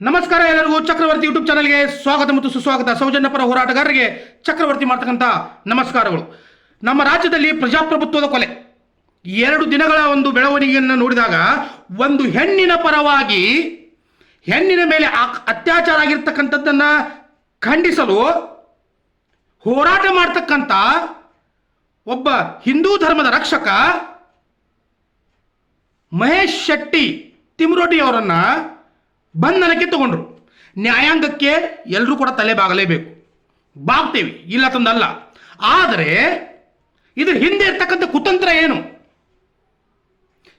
ನಮಸ್ಕಾರ ಎಲ್ಲರಿಗೂ, ಚಕ್ರವರ್ತಿ ಯೂಟ್ಯೂಬ್ ಚಾನಲ್ಗೆ ಸ್ವಾಗತ ಮತ್ತು ಸುಸ್ವಾಗತ. ಸೌಜನ್ಯ ಪರ ಹೋರಾಟಗಾರರಿಗೆ ಚಕ್ರವರ್ತಿ ಮಾಡ್ತಕ್ಕಂಥ ನಮಸ್ಕಾರಗಳು. ನಮ್ಮ ರಾಜ್ಯದಲ್ಲಿ ಪ್ರಜಾಪ್ರಭುತ್ವದ ಕೊಲೆ. ಎರಡು ದಿನಗಳ ಒಂದು ಬೆಳವಣಿಗೆಯನ್ನು ನೋಡಿದಾಗ ಒಂದು ಹೆಣ್ಣಿನ ಪರವಾಗಿ ಹೆಣ್ಣಿನ ಮೇಲೆ ಅತ್ಯಾಚಾರ ಆಗಿರ್ತಕ್ಕಂಥದ್ದನ್ನು ಖಂಡಿಸಲು ಹೋರಾಟ ಮಾಡ್ತಕ್ಕಂಥ ಒಬ್ಬ ಹಿಂದೂ ಧರ್ಮದ ರಕ್ಷಕ ಮಹೇಶ್ ಶೆಟ್ಟಿ ತಿಮ್ರೋಟಿ ಅವರನ್ನ ಬಂಧನಕ್ಕೆ ತಗೊಂಡ್ರು. ನ್ಯಾಯಾಂಗಕ್ಕೆ ಎಲ್ಲರೂ ಕೂಡ ತಲೆ ಬಾಗಲೇಬೇಕು. ಬಾಗ್ತೇವೆ, ಇಲ್ಲ ತಂದಲ್ಲ ಆದರೆ ಇದ್ರ ಹಿಂದೆ ಇರ್ತಕ್ಕಂಥ ಕುತಂತ್ರ ಏನು?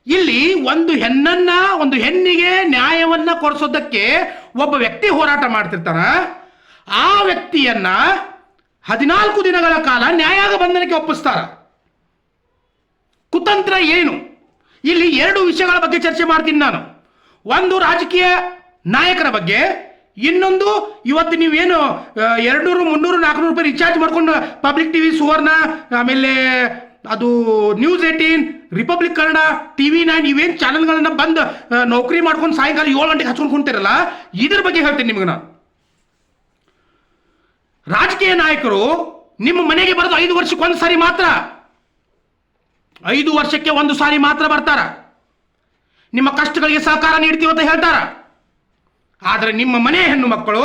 ಇಲ್ಲಿ ಒಂದು ಹೆಣ್ಣನ್ನ, ಒಂದು ಹೆಣ್ಣಿಗೆ ನ್ಯಾಯವನ್ನ ಕೊಡಿಸೋದಕ್ಕೆ ಒಬ್ಬ ವ್ಯಕ್ತಿ ಹೋರಾಟ ಮಾಡ್ತಿರ್ತಾನ. ಆ ವ್ಯಕ್ತಿಯನ್ನ ಹದಿನಾಲ್ಕು ದಿನಗಳ ಕಾಲ ನ್ಯಾಯಾಂಗ ಬಂಧನಕ್ಕೆ ಒಪ್ಪಿಸ್ತಾರ. ಕುತಂತ್ರ ಏನು? ಇಲ್ಲಿ ಎರಡು ವಿಷಯಗಳ ಬಗ್ಗೆ ಚರ್ಚೆ ಮಾಡ್ತೀನಿ ನಾನು. ಒಂದು ರಾಜಕೀಯ ನಾಯಕರ ಬಗ್ಗೆ ಇನ್ನೊಂದು, ಇವತ್ತು ನೀವೇನು ಎರಡ್ನೂರು, ಮುನ್ನೂರು, ನಾಲ್ಕುನೂರು ರೂಪಾಯಿ ರಿಚಾರ್ಜ್ ಮಾಡ್ಕೊಂಡು ಪಬ್ಲಿಕ್ ಟಿವಿ ಸುವರ್ಣ, ಆಮೇಲೆ ಅದು news eighteen Republic Kannada TV nine ಇವೇನು ಚಾನಲ್ಗಳನ್ನು ಬಂದು ನೌಕರಿ ಮಾಡ್ಕೊಂಡು ಸಾಯಂಕಾಲ ಏಳು ಗಂಟೆಗೆ ಹಚ್ಕೊಂಡು ಕುಂತಿರಲ್ಲ, ಇದ್ರ ಬಗ್ಗೆ ಹೇಳ್ತೀನಿ ನಿಮ್ಗೆ ನಾನು. ರಾಜಕೀಯ ನಾಯಕರು ನಿಮ್ಮ ಮನೆಗೆ ಬರೋದು ಐದು ವರ್ಷಕ್ಕೆ ಒಂದು ಸಾರಿ ಮಾತ್ರ. ಐದು ವರ್ಷಕ್ಕೆ ಒಂದು ಸಾರಿ ಮಾತ್ರ ಬರ್ತಾರ. ನಿಮ್ಮ ಕಷ್ಟಗಳಿಗೆ ಸಹಕಾರ ನೀಡ್ತೀವಿ ಅಂತ ಹೇಳ್ತಾರ. ಆದರೆ ನಿಮ್ಮ ಮನೆ ಹೆಣ್ಣು ಮಕ್ಕಳು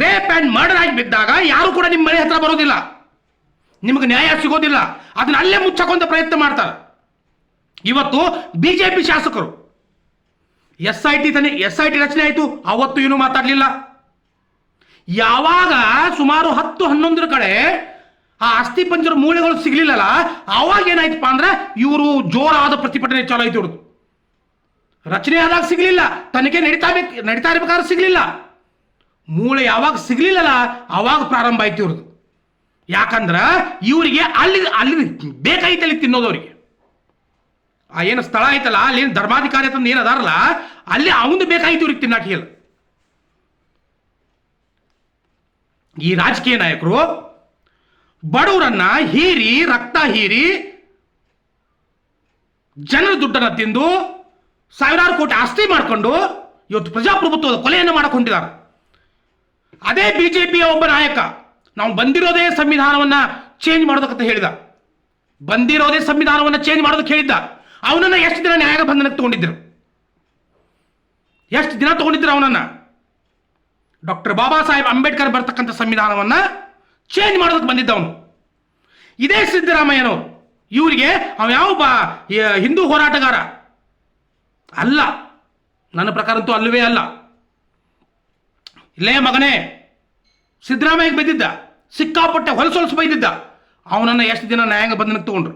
ರೇಪ್ ಆ್ಯಂಡ್ ಮರ್ಡರ್ ಆಗಿ ಬಿದ್ದಾಗ ಯಾರು ಕೂಡ ನಿಮ್ಮ ಮನೆ ಹತ್ರ ಬರೋದಿಲ್ಲ ನಿಮಗೆ ನ್ಯಾಯ ಸಿಗೋದಿಲ್ಲ. ಅದನ್ನ ಅಲ್ಲೇ ಮುಚ್ಚಕೊಂತ ಪ್ರಯತ್ನ ಮಾಡ್ತಾರೆ. ಇವತ್ತು ಬಿಜೆಪಿ ಶಾಸಕರು ಎಸ್ ಐ ಟಿ ತಾನೆ ಎಸ್ ಐ ಟಿ ರಚನೆ ಆಯಿತು, ಅವತ್ತು ಏನು ಮಾತಾಡಲಿಲ್ಲ. ಯಾವಾಗ ಸುಮಾರು ಹತ್ತು ಹನ್ನೊಂದರ ಕಡೆ ಆ ಅಸ್ಥಿ ಪಂಜರ ಮೂಳೆಗಳು ಸಿಗ್ಲಿಲ್ಲಲ್ಲ, ಅವಾಗ ಏನಾಯ್ತಪ್ಪ ಅಂದ್ರೆ ಇವರು ಜೋರಾದ ಪ್ರತಿಭಟನೆ ಚಾಲು ಆಯ್ತು ಇವ್ರದ್ದು. ರಚನೆ ಆದಾಗ ಸಿಗಲಿಲ್ಲ. ತನಿಖೆ ನಡೀತಾ ನಡೀತಾ ಇರ್ಬೇಕಾದ್ರೆ ಸಿಗಲಿಲ್ಲ. ಮೂಳೆ ಯಾವಾಗ ಸಿಗಲಿಲ್ಲಲ್ಲ ಅವಾಗ ಪ್ರಾರಂಭ ಆಯ್ತು ಇವ್ರದ್ದು ಯಾಕಂದ್ರೆ ಇವರಿಗೆ ಅಲ್ಲಿ ಅಲ್ಲಿ ಬೇಕಾಯ್ತಲ್ಲಿ ತಿನ್ನೋದವ್ರಿಗೆ. ಆ ಏನು ಸ್ಥಳ ಐತಲ್ಲ, ಅಲ್ಲಿ ಏನು ಧರ್ಮಾಧಿಕಾರಿ ಅಂತಂದು ಏನು ಅದಾರಲ್ಲ, ಅಲ್ಲಿ ಅವನು ಬೇಕಾಯ್ತು ಇವ್ರಿಗೆ ತಿನ್ನಕ್ಕೆ ಹೇಳ. ಈ ರಾಜಕೀಯ ನಾಯಕರು ಬಡವರನ್ನ ಹೀರಿ, ರಕ್ತ ಹೀರಿ ಜನರ ದುಡ್ಡನ್ನ ತಿಂದು ಸಾವಿರಾರು ಕೋಟಿ ಆಸ್ತಿ ಮಾಡಿಕೊಂಡು ಇವತ್ತು ಪ್ರಜಾಪ್ರಭುತ್ವದ ಕೊಲೆಯನ್ನು ಮಾಡಿಕೊಂಡಿದ್ದಾರೆ. ಅದೇ ಬಿಜೆಪಿಯ ಒಬ್ಬ ನಾಯಕ, ನಾವು ಬಂದಿರೋದೇ ಸಂವಿಧಾನವನ್ನ ಚೇಂಜ್ ಮಾಡೋದಕ್ಕಂತ ಹೇಳಿದ. ಬಂದಿರೋದೇ ಸಂವಿಧಾನವನ್ನ ಚೇಂಜ್ ಮಾಡೋದಕ್ಕೆ ಹೇಳಿದ್ದ. ಅವನನ್ನ ಎಷ್ಟು ದಿನ ನ್ಯಾಯ ಬಂಧನಕ್ಕೆ ತಗೊಂಡಿದ್ದರು ಎಷ್ಟು ದಿನ ತಗೊಂಡಿದ್ದರು ಅವನನ್ನ? ಡಾಕ್ಟರ್ ಬಾಬಾ ಸಾಹೇಬ್ ಅಂಬೇಡ್ಕರ್ ಬರ್ತಕ್ಕಂಥ ಸಂವಿಧಾನವನ್ನ ಚೇಂಜ್ ಮಾಡೋದಕ್ಕೆ ಬಂದಿದ್ದ ಅವನು. ಇದೇ ಸಿದ್ದರಾಮಯ್ಯನವರು. ಇವರಿಗೆ ಯಾವ ಬಾ ಹಿಂದೂ ಹೋರಾಟಗಾರ? ಅಲ್ಲ. ನನ್ನ ಪ್ರಕಾರ ಅಂತೂ ಅಲ್ಲವೇ ಅಲ್ಲ. ಇಲ್ಲೇ ಮಗನೇ, ಸಿದ್ದರಾಮಯ್ಯಗೆ ಬೈದಿದ್ದ, ಸಿಕ್ಕಾಪಟ್ಟೆ ಹೊಲಸೊಲಸು ಬೈದಿದ್ದ. ಅವನನ್ನು ಎಷ್ಟು ದಿನ ನ್ಯಾಯಾಂಗ ಬಂಧನಕ್ಕೆ ತಗೊಂಡ್ರು?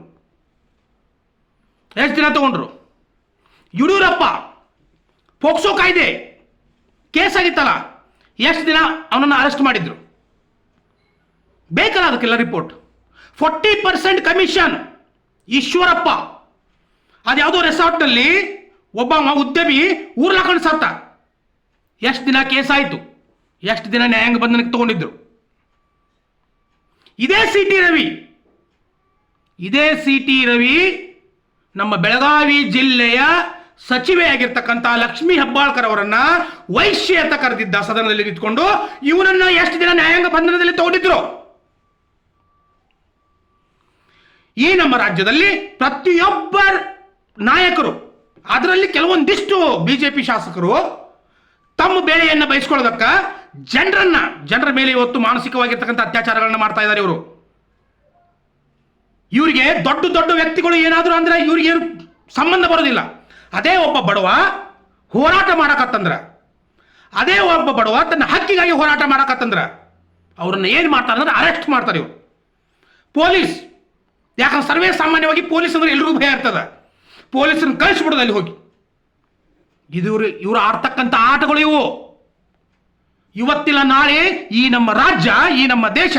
ಎಷ್ಟು ದಿನ ತಗೊಂಡ್ರು? ಯಡಿಯೂರಪ್ಪ, ಪೋಕ್ಸೋ ಕಾಯ್ದೆ ಕೇಸ್ ಆಗಿತ್ತಲ್ಲ ಎಷ್ಟು ದಿನ ಅವನನ್ನು ಅರೆಸ್ಟ್ ಮಾಡಿದ್ರು? ಬೇಕಲ್ಲ ಅದಕ್ಕೆಲ್ಲ report. Forty percent commission Eshwarappa. ಅದ್ಯಾವುದೋ ರೆಸಾರ್ಟ್ನಲ್ಲಿ ಒಬ್ಬ ಉದ್ಯಮಿ ಊರ್ಲಾಕೊಂಡು ಸತ್ತ ಎಷ್ಟು ದಿನ ಕೇಸ್ ಆಯಿತು? ಎಷ್ಟು ದಿನ ನ್ಯಾಯಾಂಗ ಬಂಧನಕ್ಕೆ ತಗೊಂಡಿದ್ರು? ಇದೇ ಸಿ ಟಿ ರವಿ. ಇದೇ ಸಿ ಟಿ ರವಿ ನಮ್ಮ ಬೆಳಗಾವಿ ಜಿಲ್ಲೆಯ ಸಚಿವೆಯಾಗಿರ್ತಕ್ಕಂಥ ಲಕ್ಷ್ಮೀ ಹೆಬ್ಬಾಳ್ಕರ್ ಅವರನ್ನ ವೈಶ್ಯ ಅಂತ ಕರೆದಿದ್ದ ಸದನದಲ್ಲಿ ನಿಂತ್ಕೊಂಡು ಇವನನ್ನ ಎಷ್ಟು ದಿನ ನ್ಯಾಯಾಂಗ ಬಂಧನದಲ್ಲಿ ತಗೊಂಡಿದ್ರು? ಈ ನಮ್ಮ ರಾಜ್ಯದಲ್ಲಿ ಪ್ರತಿಯೊಬ್ಬ ನಾಯಕರು ಅದರಲ್ಲಿ ಕೆಲವೊಂದಿಷ್ಟು ಬಿಜೆಪಿ ಶಾಸಕರು ತಮ್ಮ ಬೇಳೆಯನ್ನ ಬಯಸ್ಕೊಳ್ಳೋದಕ್ಕ ಜನರನ್ನ, ಜನರ ಮೇಲೆ ಇವತ್ತು ಮಾನಸಿಕವಾಗಿರ್ತಕ್ಕಂಥ ಅತ್ಯಾಚಾರಗಳನ್ನ ಮಾಡ್ತಾ ಇದ್ದಾರೆ ಇವರು. ಇವರಿಗೆ ದೊಡ್ಡ ದೊಡ್ಡ ವ್ಯಕ್ತಿಗಳು ಏನಾದರೂ ಅಂದ್ರೆ ಇವ್ರಿಗೆ ಸಂಬಂಧ ಬರೋದಿಲ್ಲ. ಅದೇ ಒಬ್ಬ ಬಡವ ಹೋರಾಟ ಮಾಡಕತ್ತಂದ್ರ. ಅದೇ ಒಬ್ಬ ಬಡವ ತನ್ನ ಹಕ್ಕಿಗಾಗಿ ಹೋರಾಟ ಮಾಡಕತ್ತಂದ್ರ. ಅವ್ರನ್ನ ಏನು ಮಾಡ್ತಾರೆ ಅಂದ್ರೆ ಅರೆಸ್ಟ್ ಮಾಡ್ತಾರೆ ಇವರು. ಪೊಲೀಸ್, ಯಾಕಂದ್ರೆ ಸರ್ವೇ ಸಾಮಾನ್ಯವಾಗಿ ಪೊಲೀಸ್ ಅಂದ್ರೆ ಎಲ್ರಿಗೂ ಭಯ ಇರ್ತದ. ಪೊಲೀಸರನ್ನ ಕಳಿಸ್ಬಿಡೋದು ಅಲ್ಲಿ ಹೋಗಿ. ಇದು ಇವರು ಆಡ್ತಕ್ಕಂಥ ಆಟಗಳು ಇವು. ಇವತ್ತಿಲ್ಲ, ನಾಳೆ ಈ ನಮ್ಮ ರಾಜ್ಯ, ಈ ನಮ್ಮ ದೇಶ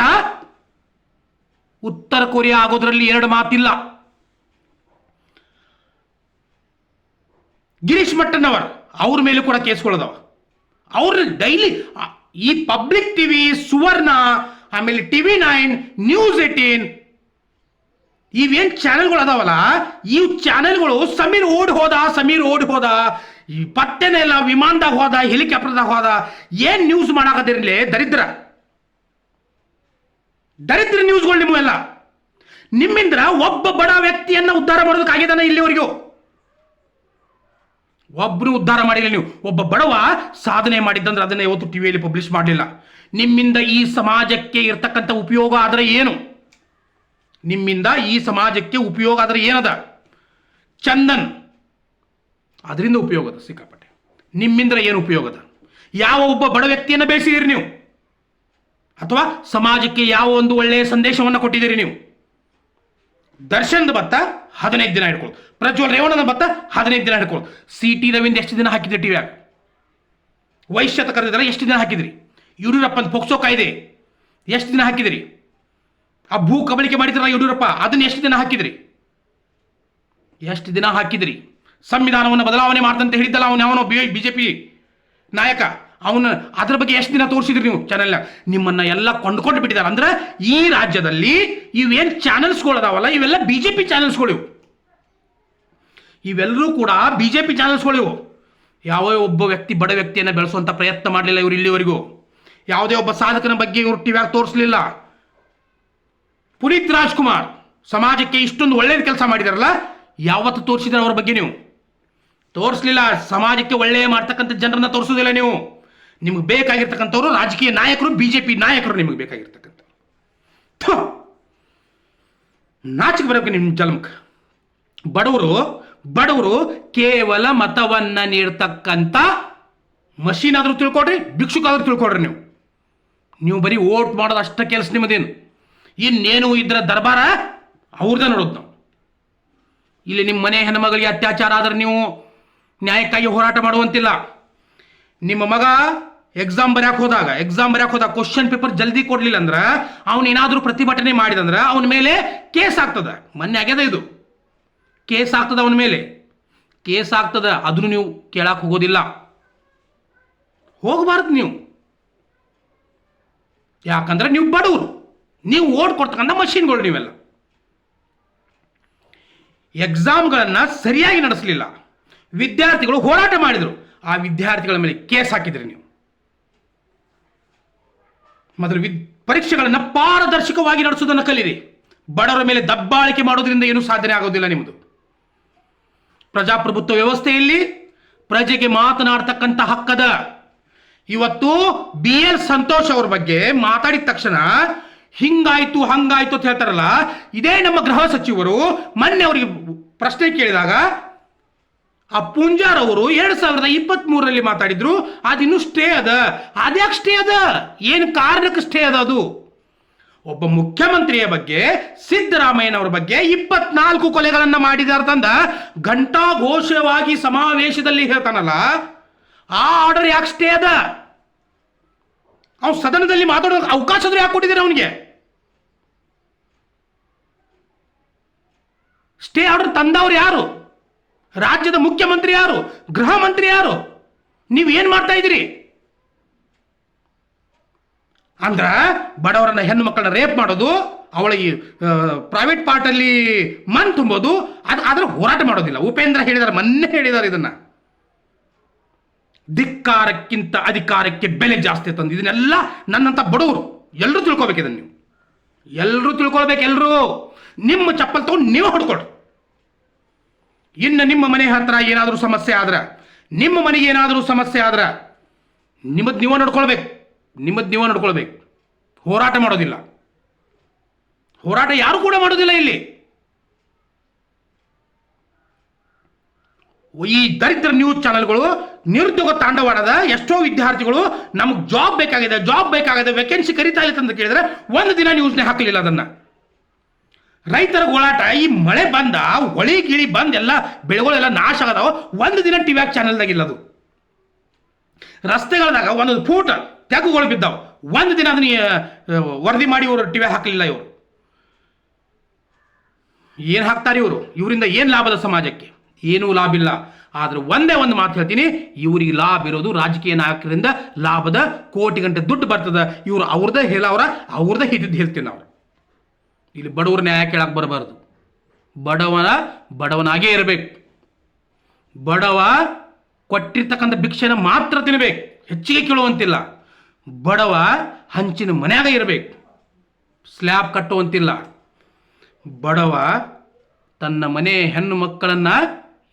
ಉತ್ತರ ಕೊರಿಯಾ ಆಗೋದ್ರಲ್ಲಿ ಎರಡು ಮಾತಿಲ್ಲ. ಗಿರೀಶ್ ಮಟ್ಟಣ್ಣವರ್ ಅವ್ರ ಮೇಲೆ ಕೂಡ ಕೇಸ್ಗಳದಾವ. ಅವ್ರ ಡೈಲಿ ಈ ಪಬ್ಲಿಕ್ ಟಿವಿ ಸುವರ್ಣ, ಆಮೇಲೆ ಟಿವಿ ನೈನ್, ನ್ಯೂಸ್ ಏಟೀನ್ ಇವೇನ್ ಚಾನೆಲ್ಗಳು ಅದಾವಲ್ಲ? ಈ ಚಾನೆಲ್ಗಳು ಸಮೀರ್ ಓಡಿ ಹೋದ, ಸಮೀರ್ ಓಡಿ ಹೋದ, ಈ ಪತ್ತೆನೇ ಇಲ್ಲ ವಿಮಾನದಾಗ ಹೋದ ಹೆಲಿಕಾಪ್ಟರ್ದಾಗ ಹೋದ, ಏನ್ ನ್ಯೂಸ್ ಮಾಡಾಕದಿರ್ಲಿ ದರಿದ್ರ. ದರಿದ್ರ ನ್ಯೂಸ್ಗಳು ನಿಮ್ಮೆಲ್ಲ ನಿಮ್ಮಿಂದ ಒಬ್ಬ ಬಡ ವ್ಯಕ್ತಿಯನ್ನ ಉದ್ಧಾರ ಮಾಡೋದಕ್ಕಾಗಿದ್ದಾನೆ ಇಲ್ಲಿವರೆಗೂ. ಒಬ್ಬರು ಉದ್ಧಾರ ಮಾಡಿಲ್ಲ ನೀವು. ಒಬ್ಬ ಬಡವ ಸಾಧನೆ ಮಾಡಿದ್ದಂದ್ರೆ ಅದನ್ನ ಇವತ್ತು ಟಿವಿಯಲ್ಲಿ ಪಬ್ಲಿಷ್ ಮಾಡಲಿಲ್ಲ. ನಿಮ್ಮಿಂದ ಈ ಸಮಾಜಕ್ಕೆ ಇರ್ತಕ್ಕಂಥ ಉಪಯೋಗ ಆದರೆ ಏನು? ನಿಮ್ಮಿಂದ ಈ ಸಮಾಜಕ್ಕೆ ಉಪಯೋಗ ಆದರೆ ಏನದ? ಚಂದನ್. ಅದರಿಂದ ಉಪಯೋಗದ ಸಿಕ್ಕಾಪಟ್ಟೆ. ನಿಮ್ಮಿಂದ ಏನು ಉಪಯೋಗದ ಯಾವ ಒಬ್ಬ ಬಡ ವ್ಯಕ್ತಿಯನ್ನು ಬೆಳೆಸಿದಿರಿ ನೀವು? ಅಥವಾ ಸಮಾಜಕ್ಕೆ ಯಾವ ಒಂದು ಒಳ್ಳೆಯ ಸಂದೇಶವನ್ನು ಕೊಟ್ಟಿದ್ದೀರಿ ನೀವು? ದರ್ಶನ್ದ ಭತ್ತ ಹದಿನೈದು ದಿನ ಹಿಡ್ಕೊಳ್ಳು ಪ್ರಜ್ವಲ್ ರೇವಣ್ಣನ ಭತ್ತ ಹದಿನೈದು ದಿನ ಹಿಡ್ಕೊಳ್ಳು ಸಿ ಟಿ ರವಿಂದ ಎಷ್ಟು ದಿನ ಹಾಕಿದ್ರಿ ಟಿವ್ಯಾಗ ವೈಶ್ಯತ ಕರೆದಿದ್ದಾರೆ ಎಷ್ಟು ದಿನ ಹಾಕಿದ್ರಿ? ಯಡಿಯೂರಪ್ಪನ ಪೋಕ್ಸೋ ಕಾಯ್ದೆ. ಎಷ್ಟು ದಿನ ಹಾಕಿದ್ರಿ? ಆ ಭೂ ಕಬಳಿಕೆ ಮಾಡಿದ್ರಲ್ಲ ಯಡಿಯೂರಪ್ಪ, ಅದನ್ನು ಎಷ್ಟು ದಿನ ಹಾಕಿದ್ರಿ? ಎಷ್ಟು ದಿನ ಹಾಕಿದ್ರಿ? ಸಂವಿಧಾನವನ್ನು ಬದಲಾವಣೆ ಮಾಡ್ತಂತ ಹೇಳಿದ್ದಲ್ಲ ಅವನು ಅವನು ಬಿ ಜೆ ಪಿ ನಾಯಕ. ಅವನ ಅದ್ರ ಬಗ್ಗೆ ಎಷ್ಟು ದಿನ ತೋರಿಸಿದ್ರಿ ನೀವು ಚಾನೆಲ್ ನಿಮ್ಮನ್ನ ಎಲ್ಲ ಕೊಂಡ್ಕೊಂಡು ಬಿಟ್ಟಿದ್ದಾರೆ ಅಂದ್ರೆ ಈ ರಾಜ್ಯದಲ್ಲಿ ಇವೇನ್ ಚಾನೆಲ್ಸ್ಗಳು ಅದಾವಲ್ಲ ಇವೆಲ್ಲ ಬಿ ಜೆ ಪಿ ಚಾನೆಲ್ಸ್ಗಳು ಇವು. ಇವೆಲ್ಲರೂ ಕೂಡ ಬಿ ಜೆ ಪಿ ಚಾನೆಲ್ಸ್ಗಳು ಇವು. ಯಾವ ಒಬ್ಬ ವ್ಯಕ್ತಿ ಬಡ ವ್ಯಕ್ತಿಯನ್ನು ಬೆಳೆಸುವಂಥ ಪ್ರಯತ್ನ ಮಾಡಲಿಲ್ಲ ಇವರು ಇಲ್ಲಿವರೆಗೂ. ಯಾವುದೇ ಒಬ್ಬ ಸಾಧಕನ ಬಗ್ಗೆ ಇವರು ಟಿವಿಯಾಗ ತೋರಿಸಲಿಲ್ಲ. ಪುನೀತ್ ರಾಜ್ಕುಮಾರ್, ಸಮಾಜಕ್ಕೆ ಇಷ್ಟೊಂದು ಒಳ್ಳೆಯ ಕೆಲಸ ಮಾಡಿದಾರಲ್ಲ, ಯಾವತ್ತು ತೋರಿಸಿದ್ರೆ ಅವ್ರ ಬಗ್ಗೆ ನೀವು? ತೋರಿಸ್ಲಿಲ್ಲ, ಸಮಾಜಕ್ಕೆ ಒಳ್ಳೆಯ ಮಾಡ್ತಕ್ಕಂಥ ಜನರನ್ನ ತೋರಿಸೋದಿಲ್ಲ ನೀವು. ನಿಮ್ಗೆ ಬೇಕಾಗಿರ್ತಕ್ಕಂಥವ್ರು ರಾಜಕೀಯ ನಾಯಕರು ಬಿ ಜೆ ಪಿ ನಾಯಕರು ನಿಮಗೆ ಬೇಕಾಗಿರ್ತಕ್ಕಂಥ! ನಾಚಿಕೆ ಬರಬೇಕು ನಿಮ್ಮ ಜನ್ಮಕ್ಕೆ ಬಡವರು ಬಡವರು ಕೇವಲ ಮತವನ್ನ ನೀಡ್ತಕ್ಕಂಥ ಮಷೀನ್ ಆದ್ರೂ ತಿಳ್ಕೊಡ್ರಿ ಭಿಕ್ಷುಕಾದ್ರೂ ತಿಳ್ಕೊಡ್ರಿ ನೀವು. ನೀವು ಬರೀ ಓಟ್ ಮಾಡೋದು ಅಷ್ಟ ಕೆಲಸ ನಿಮ್ಮದೇನು? ಇನ್ನೇನು ಇದ್ರ ದರ್ಬಾರ ಅವ್ರದ್ದೇ ನೋಡೋದು ನಾವು ಇಲ್ಲಿ ನಿಮ್ಮ ಮನೆ ಹೆಣ್ಮಗಳಿಗೆ ಅತ್ಯಾಚಾರ ಆದ್ರೆ ನೀವು ನ್ಯಾಯಕ್ಕಾಗಿ ಹೋರಾಟ ಮಾಡುವಂತಿಲ್ಲ. ನಿಮ್ಮ ಮಗ ಎಕ್ಸಾಮ್ ಬರ್ಯಾಕೆ ಹೋದಾಗ ಎಕ್ಸಾಮ್ ಬರ್ಯಾಕೆ ಹೋದಾಗ ಕ್ವಶನ್ ಪೇಪರ್ ಜಲ್ದಿ ಕೊಡ್ಲಿಲ್ಲ ಅಂದ್ರೆ ಅವನು ಏನಾದರೂ ಪ್ರತಿಭಟನೆ ಮಾಡಿದಂದ್ರೆ ಅವನ ಮೇಲೆ ಕೇಸ್ ಆಗ್ತದ. ಮೊನ್ನೆ ಆಗ್ಯದ ಇದು. ಕೇಸ್ ಆಗ್ತದ ಅವನ ಮೇಲೆ. ಕೇಸ್ ಆಗ್ತದ ಅದನ್ನು ನೀವು ಕೇಳಕ್ಕೆ ಹೋಗೋದಿಲ್ಲ. ಹೋಗಬಾರ್ದು ನೀವು. ಯಾಕಂದ್ರೆ ನೀವು ಬಡವರು. ನೀವು ಓಡ್ಕೊಡ್ತಕ್ಕಂಥ ಮಷೀನ್ಗಳು ನೀವೆಲ್ಲ. ಎಕ್ಸಾಮ್ಗಳನ್ನು ಸರಿಯಾಗಿ ನಡೆಸಲಿಲ್ಲ. ವಿದ್ಯಾರ್ಥಿಗಳು ಹೋರಾಟ ಮಾಡಿದರು. ಆ ವಿದ್ಯಾರ್ಥಿಗಳ ಮೇಲೆ ಕೇಸ್ ಹಾಕಿದ್ರಿ ನೀವು. ಮೊದಲು ವಿದ್ ಪರೀಕ್ಷೆಗಳನ್ನು ಪಾರದರ್ಶಕವಾಗಿ ನಡೆಸೋದನ್ನು ಕಲೀರಿ. ಬಡವರ ಮೇಲೆ ದಬ್ಬಾಳಿಕೆ ಮಾಡೋದ್ರಿಂದ ಏನೂ ಸಾಧನೆ ಆಗೋದಿಲ್ಲ ನಿಮ್ಮದು ಪ್ರಜಾಪ್ರಭುತ್ವ ವ್ಯವಸ್ಥೆಯಲ್ಲಿ ಪ್ರಜೆಗೆ ಮಾತನಾಡ್ತಕ್ಕಂಥ ಹಕ್ಕದ. ಇವತ್ತು ಬಿ ಎಲ್ ಸಂತೋಷ್ ಅವ್ರ ಬಗ್ಗೆ ಮಾತಾಡಿದ ತಕ್ಷಣ ಹಿಂಗಾಯ್ತು, ಹಂಗಾಯ್ತು ಅಂತ ಹೇಳ್ತಾರಲ್ಲ, ಇದೇ ನಮ್ಮ ಗೃಹ ಸಚಿವರು ಮೊನ್ನೆ ಅವರಿಗೆ ಪ್ರಶ್ನೆ ಕೇಳಿದಾಗ, ಆ ಪೂಂಜಾರ್ ಅವರು ಎರಡ್ ಸಾವಿರದ ಇಪ್ಪತ್ತ್ ಮೂರರಲ್ಲಿ ಮಾತಾಡಿದ್ರು, ಅದಿನ್ನೂ ಸ್ಟೇ ಅದ. ಅದ್ಯಾಕೆ ಸ್ಟೇ ಅದ? ಏನು ಕಾರಣಕ್ಕೆ ಸ್ಟೇ ಅದ ಅದು? ಒಬ್ಬ ಮುಖ್ಯಮಂತ್ರಿಯ ಬಗ್ಗೆ, ಸಿದ್ದರಾಮಯ್ಯನವರ ಬಗ್ಗೆ ಇಪ್ಪತ್ನಾಲ್ಕು ಕೊಲೆಗಳನ್ನ ಮಾಡಿದಾರ ತಂದ ಘಂಟಾಘೋಷವಾಗಿ ಸಮಾವೇಶದಲ್ಲಿ ಹೇಳ್ತಾನಲ್ಲ, ಆ ಆರ್ಡರ್ ಯಾಕೆ ಸ್ಟೇ ಅದ? ಅವ್ನು ಸದನದಲ್ಲಿ ಮಾತಾಡೋ ಅವಕಾಶ ಯಾಕೆ ಕೊಟ್ಟಿದ್ದಾರೆ ಅವನಿಗೆ? ಸ್ಟೇ ಆರ್ಡರ್ ತಂದವ್ರು ಯಾರು? ರಾಜ್ಯದ ಮುಖ್ಯಮಂತ್ರಿ ಯಾರು? ಗೃಹ ಮಂತ್ರಿ ಯಾರು? ನೀವು ಏನು ಮಾಡ್ತಾ ಇದ್ದೀರಿ? ಅಂದ್ರ ಬಡವರನ್ನ ಹೆಣ್ಣು ಮಕ್ಕಳನ್ನ ರೇಪ್ ಮಾಡೋದು ಅವಳಿಗೆ ಪ್ರೈವೇಟ್ ಪಾರ್ಟಲ್ಲಿ ಮನ್ ತುಂಬೋದು, ಅದು ಅದ್ರ ಹೋರಾಟ ಮಾಡೋದಿಲ್ಲ. ಉಪೇಂದ್ರ ಹೇಳಿದಾರೆ, ಮೊನ್ನೆ ಹೇಳಿದಾರೆ ಇದನ್ನ. ಧಿಕ್ಕಾರಕ್ಕಿಂತ ಅಧಿಕಾರಕ್ಕೆ ಬೆಲೆ ಜಾಸ್ತಿ ತಂದು, ಇದನ್ನೆಲ್ಲ ನನ್ನಂತ ಬಡವರು ಎಲ್ಲರೂ ತಿಳ್ಕೊಬೇಕು ಇದನ್ನು ನೀವು. ಎಲ್ಲರೂ ತಿಳ್ಕೊಳ್ಬೇಕು ಎಲ್ಲರೂ ನಿಮ್ಮ ಚಪ್ಪಲ್ ತಗೊಂಡು ನೀವು ಹೊಡ್ಕೊಳ್ರಿ. ಇನ್ನು ನಿಮ್ಮ ಮನೆ ಹತ್ರ ಏನಾದರೂ ಸಮಸ್ಯೆ ಆದ್ರೆ, ನಿಮ್ಮ ಮನೆಗೆ ಏನಾದರೂ ಸಮಸ್ಯೆ ಆದ್ರೆ, ನಿಮ್ಮದು ನೀವು ನೋಡ್ಕೊಳ್ಬೇಕು. ನಿಮ್ಮದು ನೀವು ನೋಡ್ಕೊಳ್ಬೇಕು. ಹೋರಾಟ ಮಾಡೋದಿಲ್ಲ. ಹೋರಾಟ ಯಾರು ಕೂಡ ಮಾಡೋದಿಲ್ಲ ಇಲ್ಲಿ. ಈ ದರಿದ್ರ ನ್ಯೂಸ್ ಚಾನೆಲ್ಗಳು ನಿರುದ್ಯೋಗ ತಾಂಡವಾಡದ ಎಷ್ಟೋ ವಿದ್ಯಾರ್ಥಿಗಳು ನಮಗೆ ಜಾಬ್ ಬೇಕಾಗಿದೆ ಜಾಬ್ ಬೇಕಾಗಿದೆ ವೇಕೆನ್ಸಿ ಕರಿತಾ ಇಲ್ಲ ಅಂತ ಕೇಳಿದ್ರೆ, ಒಂದು ದಿನ ನ್ಯೂಸ್ನೇ ಹಾಕಲಿಲ್ಲ ಅದನ್ನ. ರೈತರ ಗೋಳಾಟ ಈ ಮಳೆ ಬಂದ, ಹೊಳಿ ಗಿಳಿ ಬಂದ್ ಎಲ್ಲ ಬೆಳೆಗಳೆಲ್ಲ ನಾಶ ಆಗದಾವ? ಒಂದು ದಿನ ಟಿವಿ ಚಾನೆಲ್ದಾಗ ಇಲ್ಲ ಅದು ರಸ್ತೆಗಳದಾಗ ಒಂದೊಂದು ಫೂಟ ತೆಗುಗಳು ಬಿದ್ದಾವ. ಒಂದು ದಿನ ಅದನ್ನ ವರದಿ ಮಾಡಿ ಇವರು ಟಿವಿ ಹಾಕಲಿಲ್ಲ ಇವರು. ಏನು ಹಾಕ್ತಾರೆ ಇವರು? ಇವರಿಂದ ಏನು ಲಾಭದ ಸಮಾಜಕ್ಕೆ? ಏನೂ ಲಾಭ ಇಲ್ಲ. ಆದ್ರೆ ಒಂದೇ ಒಂದು ಮಾತು ಹೇಳ್ತೀನಿ, ಇವರಿಗೆ ಲಾಭ ಇರೋದು ರಾಜಕೀಯ ನಾಯಕರಿಂದ ಲಾಭದ ಕೋಟಿ ಗಂಟೆ ದುಡ್ಡು ಬರ್ತದ. ಇವರು ಅವ್ರದ್ದೇ ಹೇಳವ್ರ, ಅವ್ರದ್ದೇ ಹಿಡಿದು ಹೇಳ್ತೀನಿ ನಾವು ಇಲ್ಲಿ ಬಡವ್ರ ನ್ಯಾಯ ಕೇಳಕ್ಕೆ ಬರಬಾರ್ದು. ಬಡವನ ಬಡವನಾಗೇ ಇರಬೇಕು. ಬಡವ ಕೊಟ್ಟಿರ್ತಕ್ಕಂಥ ಭಿಕ್ಷೆನ ಮಾತ್ರ ತಿನ್ನಬೇಕು ಹೆಚ್ಚಿಗೆ ಕೇಳುವಂತಿಲ್ಲ. ಬಡವ ಹಂಚಿನ ಮನೆಯಾಗ ಇರಬೇಕು, ಸ್ಲ್ಯಾಬ್ ಕಟ್ಟುವಂತಿಲ್ಲ. ಬಡವ ತನ್ನ ಮನೆ ಹೆಣ್ಣು ಮಕ್ಕಳನ್ನು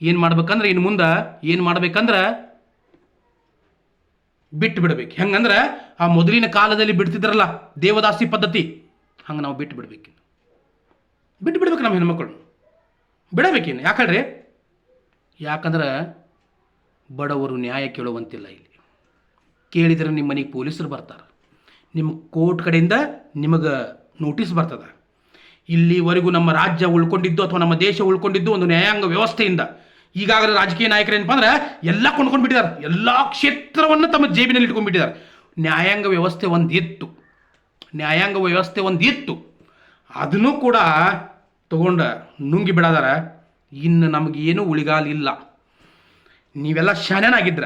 ಏನು ಮಾಡ್ಬೇಕಂದ್ರೆ ಇನ್ನು ಮುಂದೆ ಏನು ಮಾಡ್ಬೇಕಂದ್ರೆ ಬಿಟ್ಟು ಬಿಡ್ಬೇಕು ಹೆಂಗಂದ್ರೆ ಆ ಮೊದಲಿನ ಕಾಲದಲ್ಲಿ ಬಿಡ್ತಿದ್ರಲ್ಲ ದೇವದಾಸಿ ಪದ್ಧತಿ, ಹಂಗೆ ನಾವು ಬಿಟ್ಟು ಬಿಡ್ಬೇಕು ಬಿಟ್ಟು ಬಿಡ್ಬೇಕು ನಮ್ಮ ಹೆಣ್ಮಕ್ಳು. ಬಿಡಬೇಕೇನು? ಯಾಕಂದ್ರೆ ಯಾಕಂದ್ರೆ ಬಡವರು ನ್ಯಾಯ ಕೇಳುವಂತಿಲ್ಲ ಇಲ್ಲಿ. ಕೇಳಿದರೆ ನಿಮ್ಮ ಮನೆಗೆ ಪೊಲೀಸರು ಬರ್ತಾರೆ. ನಿಮ್ಮ ಕೋರ್ಟ್ ಕಡೆಯಿಂದ ನಿಮಗೆ ನೋಟಿಸ್ ಬರ್ತದೆ. ಇಲ್ಲಿವರೆಗೂ ನಮ್ಮ ರಾಜ್ಯ ಉಳ್ಕೊಂಡಿದ್ದು ಅಥವಾ ನಮ್ಮ ದೇಶ ಉಳ್ಕೊಂಡಿದ್ದು ಒಂದು ನ್ಯಾಯಾಂಗ ವ್ಯವಸ್ಥೆಯಿಂದ ಈಗಾಗಲೇ ರಾಜಕೀಯ ನಾಯಕರು ಏನಪ್ಪ ಅಂದ್ರೆ ಎಲ್ಲ ಕೊಂಡ್ಕೊಂಡು ಬಿಟ್ಟಿದ್ದಾರೆ ಎಲ್ಲ ಕ್ಷೇತ್ರವನ್ನು ತಮ್ಮ ಜೇಬಿನಲ್ಲಿ ಇಟ್ಕೊಂಡ್ಬಿಟ್ಟಿದ್ದಾರೆ. ನ್ಯಾಯಾಂಗ ವ್ಯವಸ್ಥೆ ಒಂದು ಇತ್ತು ನ್ಯಾಯಾಂಗ ವ್ಯವಸ್ಥೆ ಒಂದು ಇತ್ತು ಅದನ್ನು ಕೂಡ ತಗೊಂಡ ನುಂಗಿ ಬಿಡದಾರ, ಇನ್ನು ನಮಗೇನು ಉಳಿಗಾಲಿಲ್ಲ ನೀವೆಲ್ಲ ಶಾನ್ಯನಾಗಿದ್ರ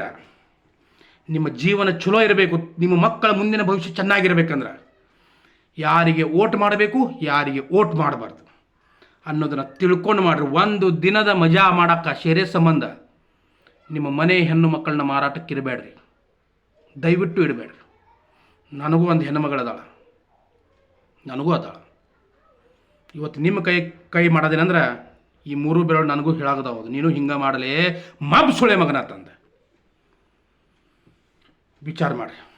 ನಿಮ್ಮ ಜೀವನ ಚಲೋ ಇರಬೇಕು, ನಿಮ್ಮ ಮಕ್ಕಳ ಮುಂದಿನ ಭವಿಷ್ಯ ಚೆನ್ನಾಗಿರ್ಬೇಕಂದ್ರೆ. ಯಾರಿಗೆ ಓಟ್ ಮಾಡಬೇಕು, ಯಾರಿಗೆ ಓಟ್ ಮಾಡಬಾರ್ದು. ಅನ್ನೋದನ್ನು ತಿಳ್ಕೊಂಡು ಮಾಡಿರಿ. ಒಂದು ದಿನದ ಮಜಾ ಮಾಡಕ್ಕ ಶೆರೆ ಸಂಬಂಧ ನಿಮ್ಮ ಮನೆ ಹೆಣ್ಣು ಮಕ್ಕಳನ್ನ ಮಾರಾಟಕ್ಕೆ ಇರಬೇಡ್ರಿ. ದಯವಿಟ್ಟು ಇಡಬೇಡ್ರಿ ನನಗೂ ಒಂದು ಹೆಣ್ಣು ಮಗಳದಾಳ. ನನಗೂ ಅದಾಳ. ಇವತ್ತು ನಿಮ್ಮ ಕೈ ಕೈ ಮಾಡೋದೇನಂದ್ರೆ ಈ ಮೂರು ಬೆರಳು ನನಗೂ ಹೇಳಾಗದವದು ನೀನು ಹಿಂಗೆ ಮಾಡಲೇ ಮಬ್ ಸುಳೆ ಮಗನ ತಂದೆ. ವಿಚಾರ ಮಾಡಿ